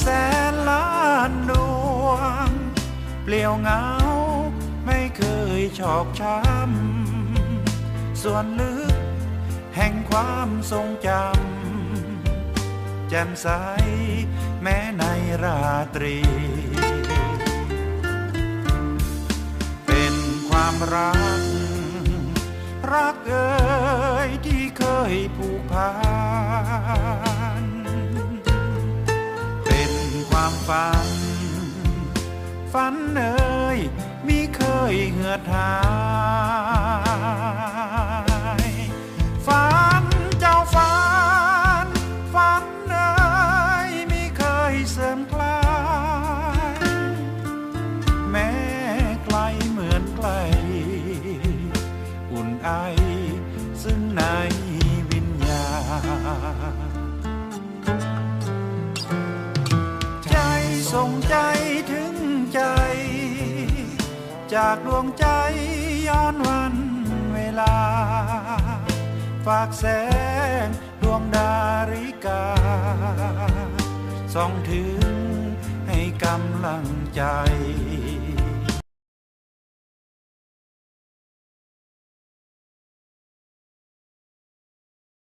แสนล้านดวง เปลี่ยวเงาไม่เคยชอกช้ำ ส่วนลึกแห่งความทรงจำ แจ่มใสแม้ในราตรี เป็นความรัก รักเอ่ยที่เคยผูกพัน ฝัน ฝันเอ่ยมิเคยเหือดหายฝันเจ้าฝัน ฝันเอ่ยมิเคยเสื่อมคลายแม้ไกลเหมือนไกล อุ่นไอซึ่งใน ส่งใจถึงใจ จากดวงใจย้อนวันเวลา ฝากแสงดวงดาริกา ส่องถึงให้กำลังใจ